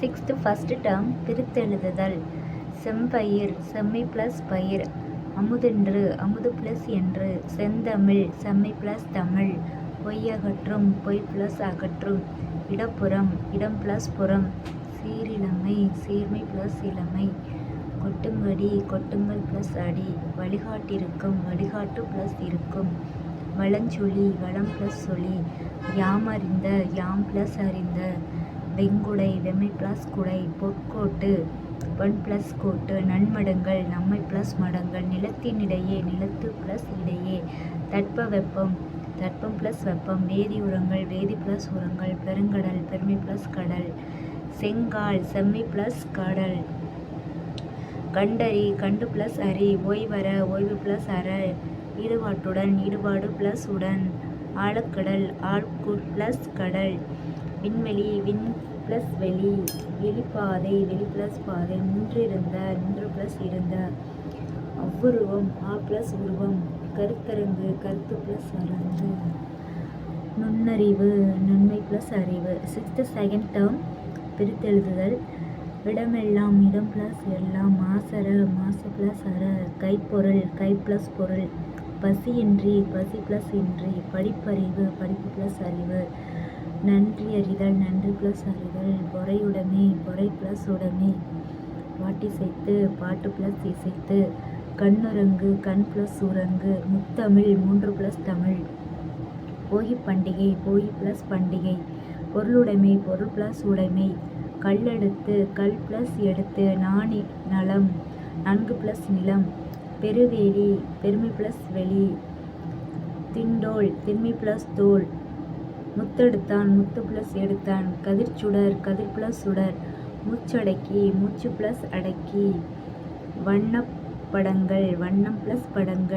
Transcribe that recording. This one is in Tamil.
சிக்ஸ்த்து ஃபஸ்ட்டு டேர்ம் பிரித்தெழுதுதல் செம்பயிர் செம்மை ப்ளஸ் பயிர். அமுதென்று அமுது ப்ளஸ் என்று. செந்தமிழ் செம்மை ப்ளஸ் தமிழ். பொய்யகற்றும் பொய் ப்ளஸ் அகற்றும். இடப்புறம் இடம் ப்ளஸ் புறம். சீரிழமை சீர்மை ப்ளஸ் இளமை. கொட்டுங்கடி கொட்டுங்கள் ப்ளஸ் அடி. வழிகாட்டிருக்கும் வழிகாட்டு ப்ளஸ் இருக்கும். வளஞ்சொலி வளம் ப்ளஸ் யாம் அறிந்த யாம் ப்ளஸ் அறிந்த. வெங்குடை வெம்மை ப்ளஸ் குடை பொற்கோட்டு பொன் ப்ளஸ் கோட்டு நன்மடங்கள் நம்மை ப்ளஸ் மடங்கள் நிலத்தினிடையே நிலத்து ப்ளஸ் இடையே தட்ப வெப்பம் தட்பம் ப்ளஸ் வெப்பம் வேதி உரங்கள் வேதி ப்ளஸ் உரங்கள் பெருங்கடல் பெருமை ப்ளஸ் கடல் செங்கால் செம்மை ப்ளஸ் கடல் கண்டறி கண்டு ப்ளஸ் அரி ஓய்வர ஓய்வு ப்ளஸ் அற ஈடுபாட்டுடன் ஈடுபாடு ப்ளஸ் உடன் ஆழக்கடல் ஆழ்கு ப்ளஸ் கடல் விண்வெளி விண் ப்ளஸ் வெளி வெளிப்பாதை வெளி ப்ளஸ் பாதை நின்றிருந்த நின்று ப்ளஸ் இருந்த அவ்வுருவம் ஆ ப்ளஸ் உருவம் கருத்தரங்கு கருத்து ப்ளஸ் அரங்கு. நுண்ணறிவு நன்மை ப்ளஸ் அறிவு. சிக்ஸ்த்து செகண்ட் டேர்ம் பிரித்தெழுதுதல். இடமெல்லாம் இடம் ப்ளஸ் எல்லாம் மாசர மாசு ப்ளஸ் அற. கைப்பொருள் கை ப்ளஸ் பொருள். பசியின்றி பசி ப்ளஸ் இன்றி. படிப்பறிவு படிப்பு ப்ளஸ் அறிவு. நன்றி அறிதல் நன்றி ப்ளஸ் அறிதல். பொறையுடைமை பொறை ப்ளஸ் உடைமை. பாட்டிசைத்து பாட்டு ப்ளஸ் இசைத்து. கண்ணுரங்கு கண் ப்ளஸ் உரங்கு முத்தமிழ் மூன்று ப்ளஸ் தமிழ். போகி பண்டிகை போகி ப்ளஸ் பண்டிகை. பொருளுடைமை பொருள் ப்ளஸ் உடைமை. கல்லெடுத்து கல் ப்ளஸ் எடுத்து. நாணி நலம். நான்கு ப்ளஸ் நிலம். பெருவேலி பெருமை ப்ளஸ் வெளி. திண்டோல் திண்மை ப்ளஸ் தோல். முத்தெடுத்தான் முத்து ப்ளஸ் எடுத்தான். கதிர்ச்சுடர் கதிர் ப்ளஸ் சுடர். மூச்சடக்கி மூச்சு ப்ளஸ் அடக்கி வண்ணப்படங்கள் வண்ணம் ப்ளஸ் படங்கள்.